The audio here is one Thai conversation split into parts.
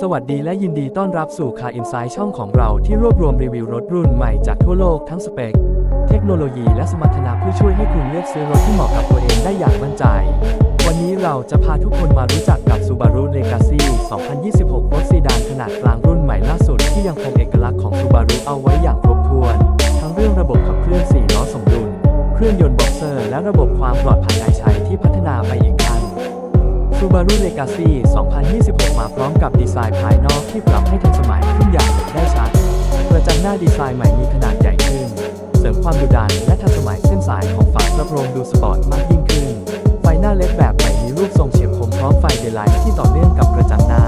สวัสดีและยินดีต้อนรับสู่ Car Insight ช่องของเราที่รวบรวมรีวิวรถรุ่นใหม่จากทั่วโลกทั้งสเปค เทคโนโลยีและสมรรถนะเพื่อช่วยให้คุณเลือกซื้อรถที่เหมาะกับตัวเองได้อย่างมั่นใจ วันนี้เราจะพาทุกคนมารู้จักกับ Subaru Legacy 2026 รถซีดานขนาดกลางรุ่นใหม่ล่าสุดที่ยังคงเอกลักษณ์ของ Subaru เอาไว้อย่างครบถ้วน ทั้งเรื่องระบบขับเคลื่อน4ล้อสมดุล เครื่องยนต์บ็อกเซอร์ และระบบความปลอดภัยไอชัยที่พัฒนาไป Subaru Legacy 2026 มาพร้อมกับดีไซน์ภายนอกที่ปรับให้ทันสมัยขึ้นอย่างเห็นได้ชัดกระจังหน้าดีไซน์ใหม่มีขนาดใหญ่ขึ้น เสริมความดุดันและทันสมัยเส้นสายของฝากระโปรงดูสปอร์ตมากยิ่งขึ้น ไฟหน้าเล็กแบบใหม่มีรูปทรงเฉียบคมพร้อมไฟเดย์ไลท์ที่ต่อเนื่องกับกระจังหน้า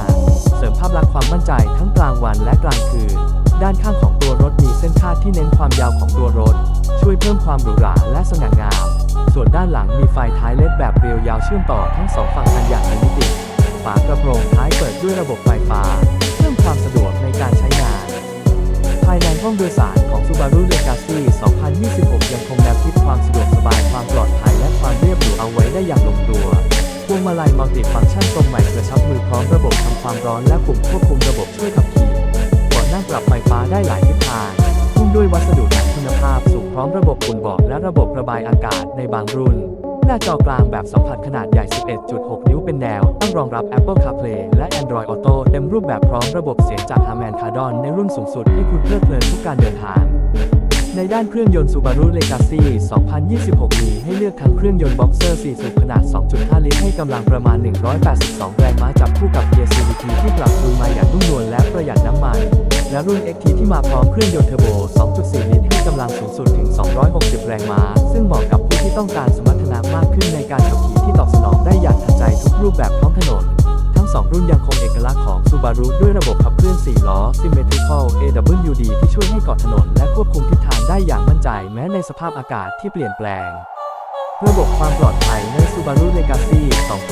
เสริมภาพลักษณ์ความมั่นใจทั้งกลางวันและกลางคืน ด้านข้างของตัวรถมีเส้นคาดที่เน้นความยาวของตัวรถ ช่วยเพิ่มความหรูหราและสง่างาม ส่วนด้านหลังมีไฟท้ายเล็ดแบบเรียวยาวเชื่อมต่อทั้งสองฝั่ง ระบบไฟฟ้า เพิ่มความสะดวกในการใช้งาน ภายในห้องโดยสารของ Subaru Legacy 2026 ยังคงแนวคิดความสะดวกสบายความปลอดภัยและความเรียบหรูเอาไว้ได้อย่างลงตัวพวงมาลัยมัลติฟังก์ชันทรงใหม่กระชับมือพร้อมระบบทำความร้อนและปุ่มควบคุมระบบช่วยขับขี่เบาะนั่งปรับไฟฟ้าได้หลายทิศทางหุ้มด้วยวัสดุหนังคุณภาพสูงพร้อมระบบอุ่นเบาะและระบบระบายอากาศในบางรุ่น หน้าจอกลางแบบสัมผัสขนาดใหญ่ 11.6 นิ้วเป็นแนวตั้งรองรับ Apple CarPlay และ Android Auto เต็มรูปแบบพร้อมระบบเสียงจาก Harman Kardon ในรุ่นสูงสุดให้คุณเพลิดเพลินทุกการเดินทางในด้านเครื่องยนต์ Subaru Legacy 2026 มีให้เลือกทั้งเครื่องยนต์ Boxer 4 สูบขนาด 2.5 ลิตร ให้กำลังประมาณ 182 แรงม้าจับคู่กับเกียร์ CVT ที่ปรับจูนมาอย่างนุ่มนวลและประหยัดน้ำมัน และรุ่น XT ที่มาพร้อมเครื่องยนต์เทอร์โบ 2.4 ลิตร ให้กำลังสูงสุดถึง 260 แรงม้า ซึ่งเหมาะกับผู้ที่ต้องการสมรรถ นะมากขึ้นในการขับขี่ที่ตอบสนองได้อย่างทันใจทุกรูปแบบท้องถนน ทั้ง 2 รุ่นยังคงเอกลักษณ์ของ Subaru ด้วยระบบขับเคลื่อน 4 ล้อ Symmetrical AWD ที่ช่วยให้เกาะถนน และควบคุมทิศทางได้อย่างมั่นใจแม้ในสภาพอากาศที่เปลี่ยนแปลงระบบความปลอดภัยใน Subaru Legacy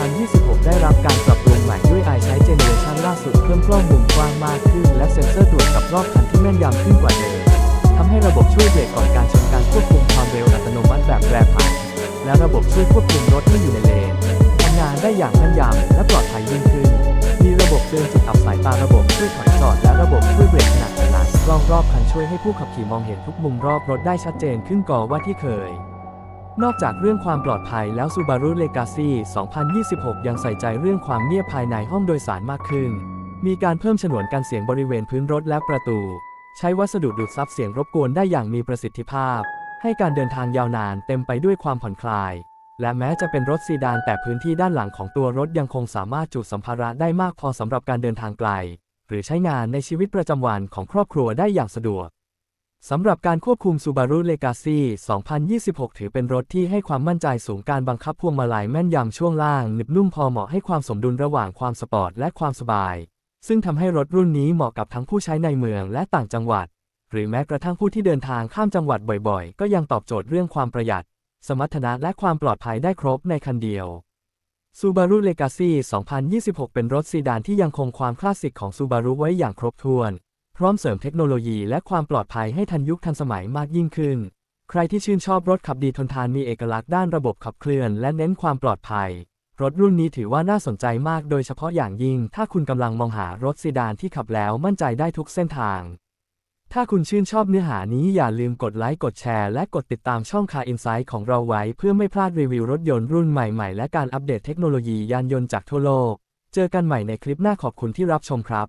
2026 ได้รับการปรับปรุงใหม่ด้วย i ใช้เจเนอเรชันล่าสุดเพิ่มกล้องมุมกว้างมากขึ้น และเซ็นเซอร์ตรวจกับรอบคันที่แม่นยำขึ้นกว่าเดิมทำให้ระบบช่วยเบรกก่อนการชนการควบคุมความเร็วอัตโนมัติ ให้อยู่ในเลนทำงานได้อย่างแม่นยำและปลอดภัยยิ่งขึ้น มีระบบเตือนจุดอับสายตาระบบช่วยถอยจอดและระบบช่วยเบรกขณะถอยหลังกล้องรอบคันช่วยให้ผู้ขับขี่มองเห็นทุกมุมรอบรถได้ชัดเจนขึ้นกว่าที่เคยนอกจากเรื่องความปลอดภัยแล้ว Subaru Legacy 2026 ยังใส่ใจเรื่องความเงียบภายในห้องโดยสารมากขึ้น มีการเพิ่มฉนวนกันเสียงบริเวณพื้นรถและประตู ใช้วัสดุดูดซับเสียงรบกวนได้อย่างมีประสิทธิภาพ ให้การเดินทางยาวนานเต็มไปด้วยความผ่อนคลาย และแม้จะเป็นรถซีดานแต่พื้นที่ด้านหลังของตัวรถยังคงสามารถจุสัมภาระได้มากพอสำหรับการเดินทางไกล หรือใช้งานในชีวิตประจำวันของครอบครัวได้อย่างสะดวกสำหรับการควบคุม Subaru Legacy 2026 ถือเป็นรถที่ให้ความมั่นใจสูงการบังคับพวงมาลัยแม่นยำช่วงล่างหนึบนุ่มพอเหมาะให้ความสมดุลระหว่างความสปอร์ตและความสบาย ซึ่งทำให้รถรุ่นนี้เหมาะกับทั้งผู้ใช้ในเมืองและต่างจังหวัด หรือแม้กระทั่งผู้ที่เดินทางข้ามจังหวัดบ่อยๆ ก็ยังตอบโจทย์เรื่องความประหยัด สมรรถนะและความปลอดภัยได้ครบในคันเดียว Subaru Legacy 2026 เป็นรถซีดานที่ยังคงความคลาสสิกของ Subaru ไว้อย่างครบถ้วน พร้อมเสริมเทคโนโลยีและความปลอดภัยให้ทันยุคทันสมัยมากยิ่งขึ้น ใครที่ชื่นชอบรถขับดีทนทานมีเอกลักษณ์ด้านระบบขับเคลื่อนและเน้นความปลอดภัย รถรุ่นนี้ถือว่าน่าสนใจมากโดยเฉพาะอย่างยิ่ง ถ้าคุณกำลังมองหารถซีดานที่ขับแล้วมั่นใจได้ทุกเส้นทาง ถ้าคุณชื่นชอบเนื้อหานี้อย่าลืมกดไลค์กดแชร์และกดติดตามช่อง Car Insight ของเราไว้ เพื่อไม่พลาดรีวิวรถยนต์รุ่นใหม่ๆ และการอัปเดตเทคโนโลยียานยนต์จากทั่วโลก เจอกันใหม่ในคลิปหน้าขอบคุณที่รับชมครับ